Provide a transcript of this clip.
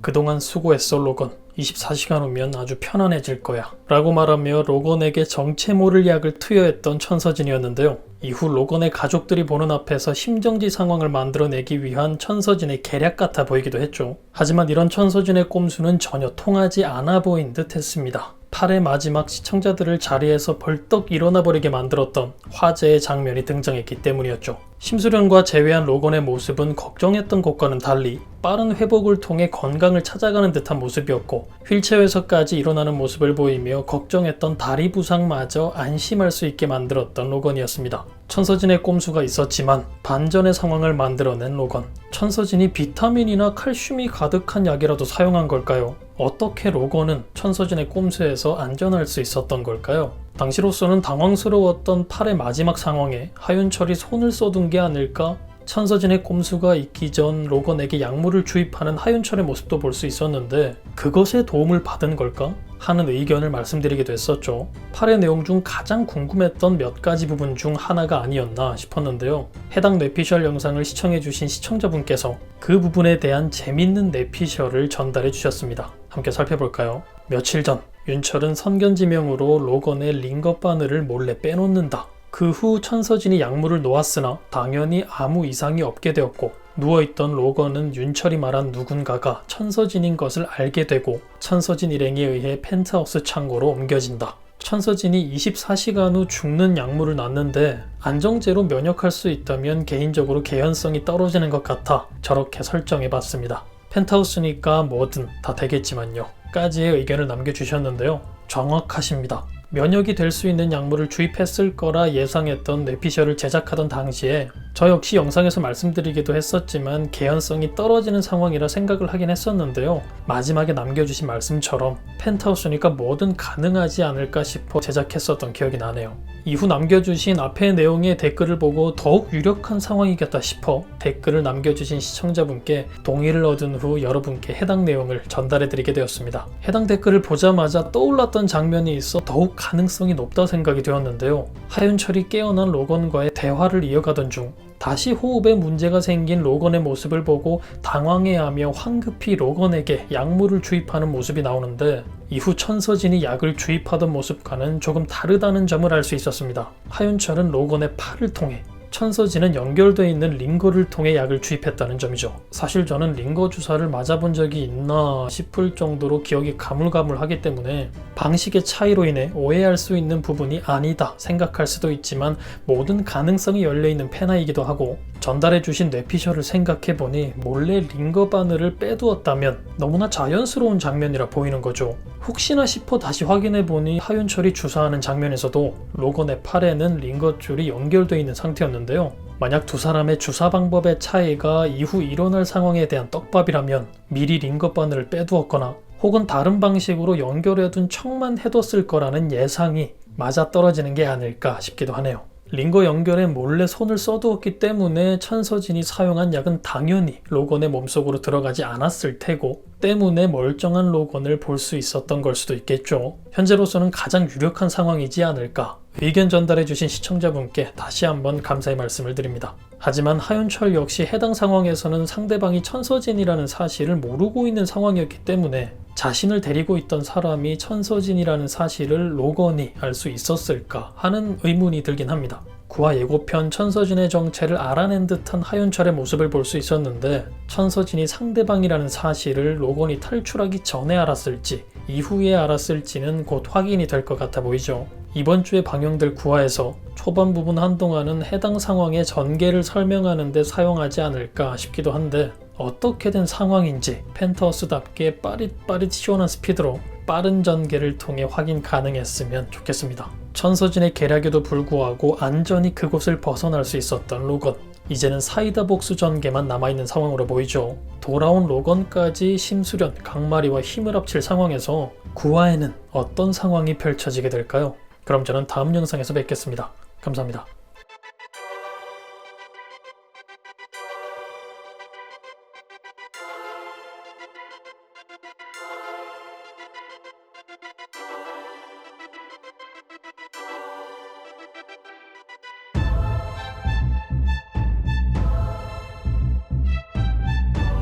그동안 수고했어 로건. 24시간 후면 아주 편안해질 거야. 라고 말하며 로건에게 정체 모를 약을 투여했던 천서진이었는데요. 이후 로건의 가족들이 보는 앞에서 심정지 상황을 만들어내기 위한 천서진의 계략 같아 보이기도 했죠. 하지만 이런 천서진의 꼼수는 전혀 통하지 않아 보인 듯 했습니다 8의 마지막 시청자들을 자리에서 벌떡 일어나 버리게 만들었던 화제의 장면이 등장했기 때문이었죠. 심수련과 제외한 로건의 모습은 걱정했던 것과는 달리 빠른 회복을 통해 건강을 찾아가는 듯한 모습이었고 휠체어에서까지 일어나는 모습을 보이며 걱정했던 다리 부상마저 안심할 수 있게 만들었던 로건이었습니다. 천서진의 꼼수가 있었지만 반전의 상황을 만들어낸 로건. 천서진이 비타민이나 칼슘이 가득한 약이라도 사용한 걸까요? 어떻게 로건은 천서진의 꼼수에서 안전할 수 있었던 걸까요? 당시로서는 당황스러웠던 팔의 마지막 상황에 하윤철이 손을 써둔 게 아닐까? 천서진의 꼼수가 있기 전 로건에게 약물을 주입하는 하윤철의 모습도 볼 수 있었는데 그것에 도움을 받은 걸까? 하는 의견을 말씀드리기도 했었죠. 팔의 내용 중 가장 궁금했던 몇 가지 부분 중 하나가 아니었나 싶었는데요. 해당 뇌피셜 영상을 시청해주신 시청자분께서 그 부분에 대한 재밌는 뇌피셜을 전달해 주셨습니다. 함께 살펴볼까요? 며칠 전 윤철은 선견지명으로 로건의 링거 바늘을 몰래 빼놓는다. 그 후 천서진이 약물을 놓았으나 당연히 아무 이상이 없게 되었고 누워있던 로건은 윤철이 말한 누군가가 천서진인 것을 알게 되고 천서진 일행에 의해 펜트하우스 창고로 옮겨진다. 천서진이 24시간 후 죽는 약물을 놨는데 안정제로 면역할 수 있다면 개인적으로 개연성이 떨어지는 것 같아 저렇게 설정해봤습니다. 펜트하우스니까 뭐든 다 되겠지만요. 까지의 의견을 남겨주셨는데요. 정확하십니다. 면역이 될 수 있는 약물을 주입했을 거라 예상했던 뇌피셜을 제작하던 당시에 저 역시 영상에서 말씀드리기도 했었지만 개연성이 떨어지는 상황이라 생각을 하긴 했었는데요. 마지막에 남겨주신 말씀처럼 펜트하우스니까 뭐든 가능하지 않을까 싶어 제작했었던 기억이 나네요. 이후 남겨주신 앞의 내용의 댓글을 보고 더욱 유력한 상황이겠다 싶어 댓글을 남겨주신 시청자분께 동의를 얻은 후 여러분께 해당 내용을 전달해드리게 되었습니다. 해당 댓글을 보자마자 떠올랐던 장면이 있어 더욱 가능성이 높다 생각이 되었는데요. 하윤철이 깨어난 로건과의 대화를 이어가던 중 다시 호흡에 문제가 생긴 로건의 모습을 보고 당황해하며 황급히 로건에게 약물을 주입하는 모습이 나오는데 이후 천서진이 약을 주입하던 모습과는 조금 다르다는 점을 알 수 있었습니다. 하윤철은 로건의 팔을 통해 천서진은 연결되어 있는 링거를 통해 약을 주입했다는 점이죠. 사실 저는 링거 주사를 맞아본 적이 있나 싶을 정도로 기억이 가물가물하기 때문에 방식의 차이로 인해 오해할 수 있는 부분이 아니다 생각할 수도 있지만 모든 가능성이 열려있는 페나이기도 하고 전달해주신 뇌피셜을 생각해보니 몰래 링거 바늘을 빼두었다면 너무나 자연스러운 장면이라 보이는 거죠. 혹시나 싶어 다시 확인해보니 하윤철이 주사하는 장면에서도 로건의 팔에는 링거 줄이 연결되어 있는 상태였는데요. 만약 두 사람의 주사 방법의 차이가 이후 일어날 상황에 대한 떡밥이라면 미리 링거 바늘을 빼두었거나 혹은 다른 방식으로 연결해둔 척만 해뒀을 거라는 예상이 맞아떨어지는 게 아닐까 싶기도 하네요. 링거 연결에 몰래 손을 써두었기 때문에 천서진이 사용한 약은 당연히 로건의 몸속으로 들어가지 않았을 테고 때문에 멀쩡한 로건을 볼 수 있었던 걸 수도 있겠죠. 현재로서는 가장 유력한 상황이지 않을까. 의견 전달해주신 시청자분께 다시 한번 감사의 말씀을 드립니다. 하지만 하윤철 역시 해당 상황에서는 상대방이 천서진이라는 사실을 모르고 있는 상황이었기 때문에 자신을 데리고 있던 사람이 천서진이라는 사실을 로건이 알 수 있었을까 하는 의문이 들긴 합니다. 구화 예고편 천서진의 정체를 알아낸 듯한 하윤철의 모습을 볼 수 있었는데 천서진이 상대방이라는 사실을 로건이 탈출하기 전에 알았을지 이후에 알았을지는 곧 확인이 될 것 같아 보이죠. 이번 주에 방영될 구화에서 초반 부분 한동안은 해당 상황의 전개를 설명하는 데 사용하지 않을까 싶기도 한데 어떻게 된 상황인지 펜터스답게 빠릿빠릿 시원한 스피드로 빠른 전개를 통해 확인 가능했으면 좋겠습니다. 천서진의 계략에도 불구하고 안전히 그곳을 벗어날 수 있었던 로건. 이제는 사이다 복수 전개만 남아있는 상황으로 보이죠. 돌아온 로건까지 심수련, 강마리와 힘을 합칠 상황에서 구화에는 어떤 상황이 펼쳐지게 될까요? 그럼 저는 다음 영상에서 뵙겠습니다. 감사합니다.